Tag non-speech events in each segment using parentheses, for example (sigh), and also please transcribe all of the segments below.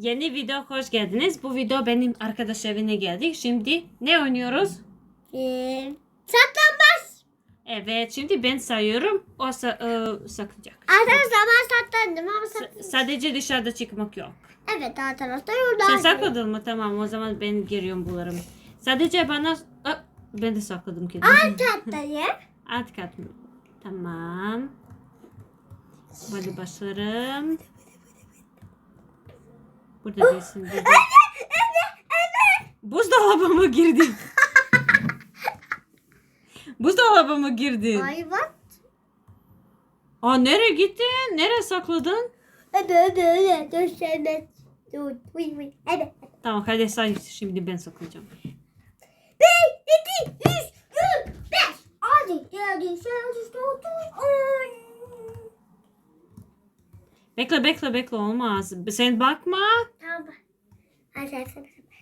Yeni video hoş geldiniz. Bu video benim arkadaş evine geldik. Şimdi ne oynuyoruz? Ee, saklanmaz. Evet şimdi ben sayıyorum. O sa- e, saklayacak. Arkadaşlar ben saklandım ama S- sak- sadece dışarıda çıkmak yok. Evet arkadaşlar yolda. Sen sakladın mı? Tamam o zaman ben giriyorum bularım. Sadece bana... Aa, ben de sakladım kendimi. Tatlıyım. Alt kat mı? Tamam. Hadi başlarım. Burada değilsin. Burada. Buzdolabıma girdin. Buzdolabıma girdin. Ay bak. Aa nereye gittin? Nereye sakladın? Tamam hadi say şimdi ben saklayacağım. Bir, iki, üç, dört, beş. Altı, yedi, sekiz, dokuz, on. Bekle bekle bekle olmaz. Sen bakma. Tamam. Hadi hadi. hadi.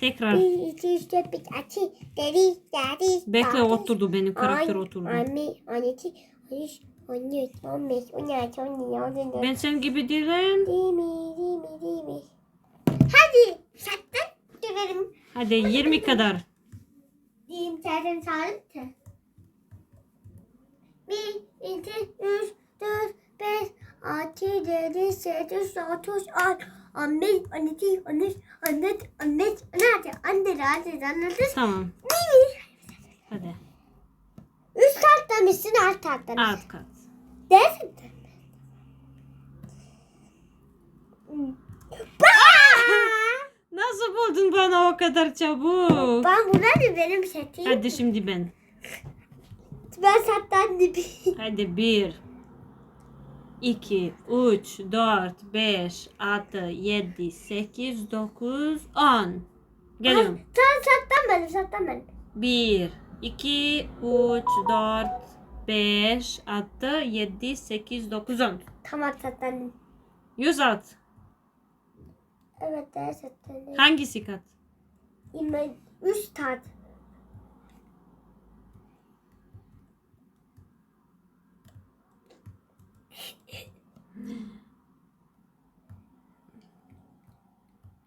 Tekrar. Bir, iki, üç, dört, beş, altı, yedi, sekiz, Bekle dokuz, oturdu benim karakter oturdu. On beş, on altı, on yedi, on dokuz. Ben sen gibi değilim. Değil mi, değil mi, değil mi? Hadi saklan görelim. Hadi 20 kadar. Diyeyim zaten sağlıktı. Bir, iki, üç, dört, beş, altı, yedi, sekiz, dokuz, on, on bir, on iki, on üç, on dört, on beş, on altı, on yedi, on sekiz, on dokuz. Tamam. Değil mi? Hadi. Üst katta mısın, alt katta mısın? Alt kat. Dersin. Nasıl buldun bana o kadar çabuk? Ben bunlar benim setim. Hadi şimdi ben. Ben saklandım. Hadi 1 2 3 4 5 6 7 8 9 10 Geliyorum. Sen saklan benim, saklan benim. 1 2 3 4 5 6 7 8 9 10 Tamam saklandım. 100 at. Evet, evet saklandım. Hangisi kat? İme, üst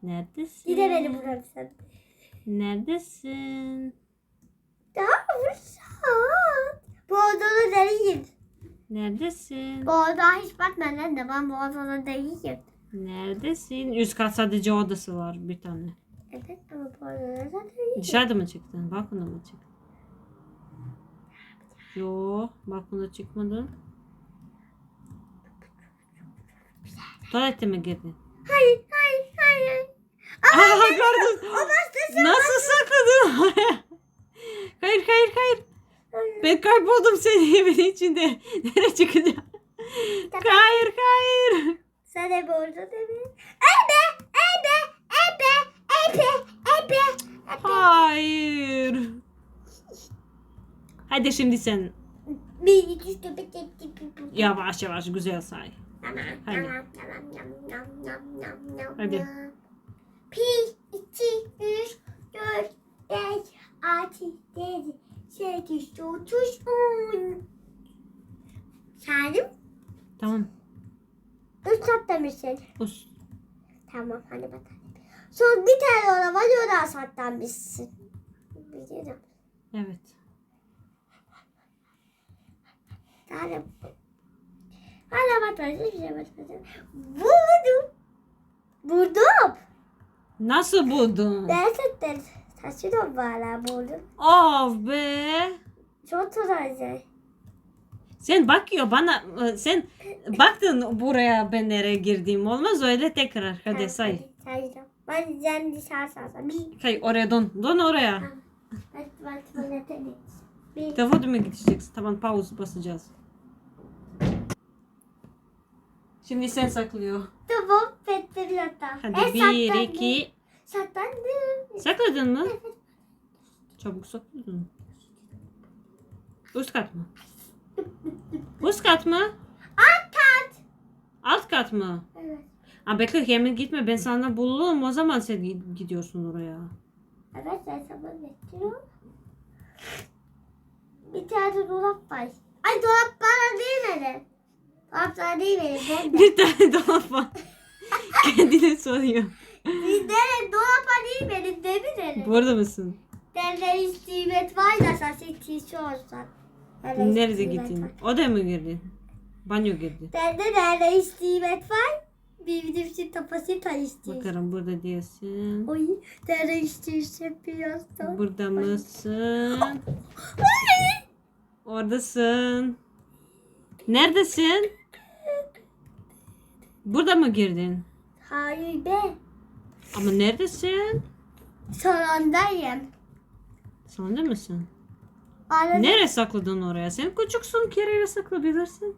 Neredesin? Yine beni vurursun. Neredesin? Daha vursan. Bu odada değilim. Neredesin? Bu odaya hiç bakmadan da ben bu odada değilim. Neredesin? Üst kat sadece odası var bir tane. Evet ama bu odada değilim. Dışarıda mı çıktın? Balkonda mı çıktın? Yo, balkonda çıkmadın. Tuvalete mi girdin? Hayır, hayır, hayır. Aa, gördün. O bastı Nasıl sakladın oraya? (laughs) Hayır, hayır, hayır. Ben kayboldum senin evin içinde. (laughs) Nereye çıkacağım? Hayır, hayır. Sen de bu odada değil mi? Ebe, ebe, ebe, ebe, ebe, ebe. Hayır. Hadi şimdi sen Bir, iki, üç, dört, beş, yavaş yavaş güzel say. Hadi. Hadi. Bir, iki, üç, dört, beş, altı, yedi, sekiz, dokuz, on. Salim, Tamam. üç katta mısın? Us. Tamam, hadi bakalım. Son bir tane ona var, oradan saklanmışsın. Biliyorum. Evet. Salim. Hala bakmadım, hiçbir şey bakmadım. Buldum. Buldum. Nasıl buldun? Gerçekten saçını hala buldum. Of be. Çok güzel. Sen bakıyor bana e, sen baktın buraya ben nereye girdiğim olmaz öyle tekrar hadi say. Sayacağım. Ben sen dışarı sarsam. Bir, Hay oraya don. Don oraya. ben, ben tuvalete. (laughs) Bir, Telefonu mu gideceksin? Tamam pause basacağız. Şimdi sen saklıyor. tamam, petleri yatağa. Hadi E, bir, saklandım. iki. Saklandım. Sakladın mı? (laughs) Çabuk sakladın. Üst kat mı? Üst kat mı? Alt kat. Alt kat mı? Evet. Ha bekle hemen gitme ben sana bulurum o zaman sen gi- gidiyorsun oraya. Evet, ben sana bekliyorum. Bir tane dolap var. Ay dolap bana değmedi. Dolap de. (laughs) Bir tane dolap var. Kendine soruyor. Nere dolapa değil benim demir elim. Burada mısın? Derler istimet var da sen tişi olsan. Nerede gittin? Odaya mı girdin? Banyo girdi. Derde derler istimet var. Bir bizim için tapası tanıştı. Bakarım burada diyorsun. Oy, derler istimet birazdan. Burada mısın? (gasps) Oradasın. Neredesin? Burada mı girdin? Hayır be. Ama neredesin? Salondayım. Salonda mısın? Arada Nereye sakladın oraya? Sen küçüksün kereye saklayabilirsin.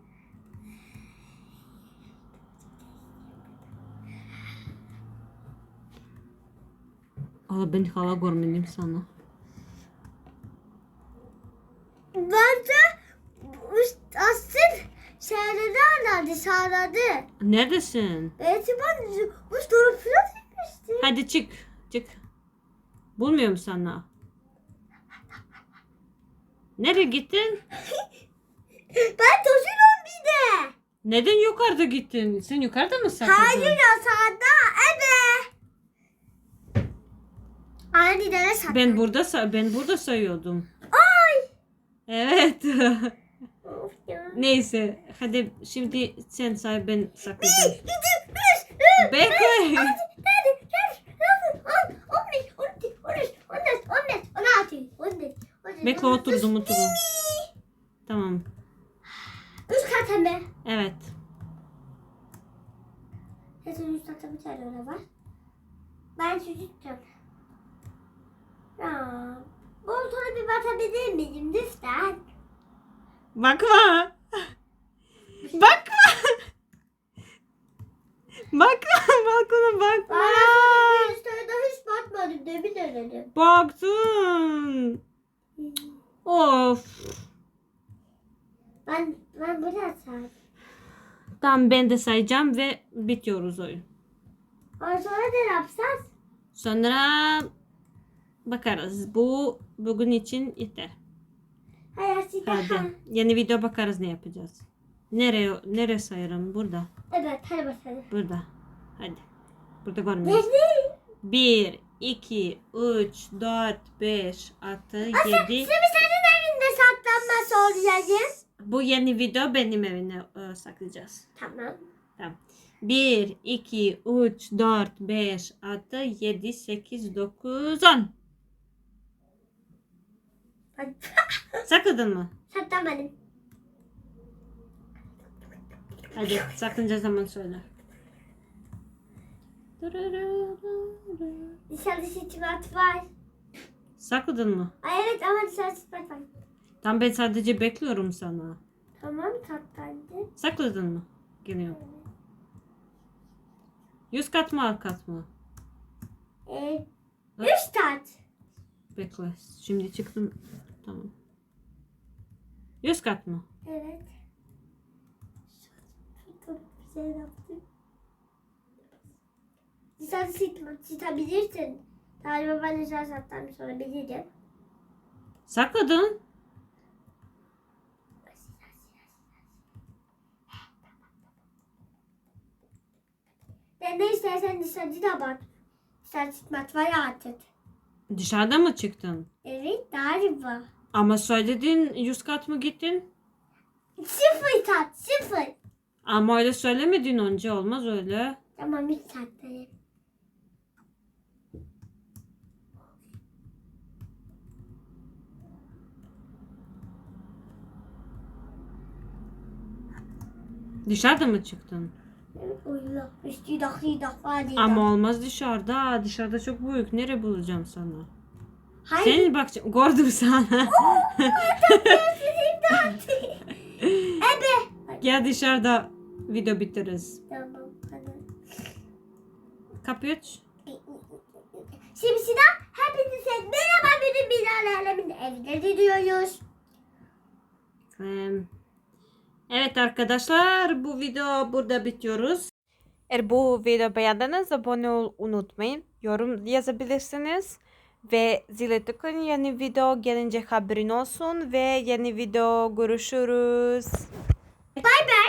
Allah ben hala görmedim sana. Ben de üst- asıl şehirde anladı, sağladı. Neredesin? Evet ben bu soru falan etmiştim. Hadi çık. Çık. Bulmuyorum sana. Nereye gittin? (laughs) Ben taşıyorum bir de. Neden yukarıda gittin? Sen yukarıda mı sakladın? Hayır ya sağda ebe. Aynı dene saklı. Ben burada sa- ben burada sayıyordum. Ay. Evet. (laughs) Ya. Neyse. Hadi şimdi sen say ben saklayacağım. Bekle. Hadi, hadi, hadi. On, on beş, on iki, on üç, on dört, on beş, on altı, on yedi, on sekiz, Bekle on dokuz. oturdum oturdum. Tamam. Üç kat hem Evet. Zaten üst katta bir tane oda var. Ben çocuktum. Ya, koltuğuna bir bakabilir miyim lütfen? Bakma. Bakma. Bakma. Balkona bakma. Ben üstüne de hiç bakmadım demin denedim. Baktın. Of. Ben, ben buraya sar. Tamam ben de sayacağım ve bitiyoruz oyun. Ondan sonra ne yapacağız? Sonra bakarız. Bu bugün için yeter. Hayır size ha. Hadi. Yeni video bakarız ne yapacağız. Nereye nereye sayarım? Burada. Evet hadi bakalım. Burada. Hadi. Burada görmüyoruz. Nerede? 1, 2, 3, 4, 5, 6, 7. Şimdi senin evinde saklanma soracağım. Bu yeni video benim evine e, saklayacağız. Tamam. Tamam. 1, 2, 3, 4, 5, 6, 7, 8, 9, 10. Sakladın mı? saklamadım. Hadi saklanacağız zaman söyle. Dışarıda sıçmat var. Sakladın mı? Ay evet ama dışarıda sıçmat var. Tam ben sadece bekliyorum sana. Tamam saklandı. Sakladın mı? Geliyorum. Yüz kat mı alt kat mı? Ee, üç tat. Bekle. Şimdi çıktım. Tamam. Yüz kat mı? Evet. Çok güzel yaptın. Sıçmat sıçabilirsin. Galiba ben dışarı saklanmış olabilirim. Sakladın. Ben ne istersen dışarıda da bak. Dışarı sıçmat var artık. Dışarıda mı çıktın? Evet galiba. Ama söyledin yüz kat mı gittin? Sıfır tat sıfır. Ama öyle söylemedin önce olmaz öyle. Tamam bir tattayım. Dışarıda mı çıktın? Ama olmaz dışarıda. Dışarıda çok büyük. Nereye bulacağım sana? Hayır. Senin bakacağım. Gördüm sana. (laughs) Ebe. Gel dışarıda video bitiririz. Tamam. Kapıyı aç. Şimdi Sinan hepinize merhaba benim Bilal Alem'in evleri diyoruz. Ee, Evet arkadaşlar bu video burada bitiyoruz. Eğer bu video beğendiniz abone ol unutmayın. Yorum yazabilirsiniz. Ve zile tıklayın yeni video gelince haberin olsun. Ve yeni video görüşürüz. Bye bye.